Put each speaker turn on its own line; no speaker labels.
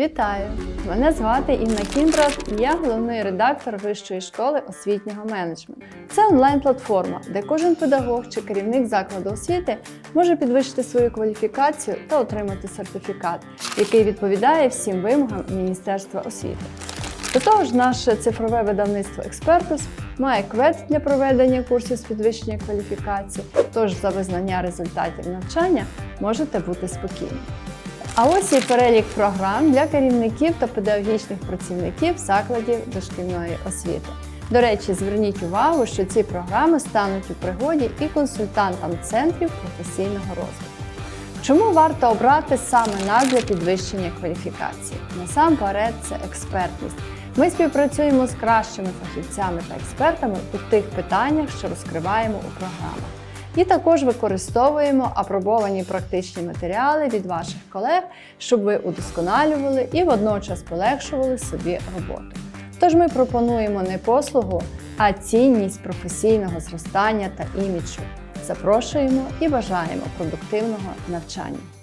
Вітаю! Мене звати Інна Кіндрат, і я головний редактор Вищої школи освітнього менеджменту. Це онлайн-платформа, де кожен педагог чи керівник закладу освіти може підвищити свою кваліфікацію та отримати сертифікат, який відповідає всім вимогам Міністерства освіти. До того ж, наше цифрове видавництво Експертус має квет для проведення курсів з підвищення кваліфікації, тож за визнання результатів навчання можете бути спокійні. А ось і перелік програм для керівників та педагогічних працівників закладів дошкільної освіти. До речі, зверніть увагу, що ці програми стануть у пригоді і консультантам центрів професійного розвитку. Чому варто обрати саме нас для підвищення кваліфікації? Насамперед, це експертність. Ми співпрацюємо з кращими фахівцями та експертами у тих питаннях, що розкриваємо у програмах. І також використовуємо апробовані практичні матеріали від ваших колег, щоб ви удосконалювали і водночас полегшували собі роботу. Тож ми пропонуємо не послугу, а цінність професійного зростання та іміджу. Запрошуємо і бажаємо продуктивного навчання.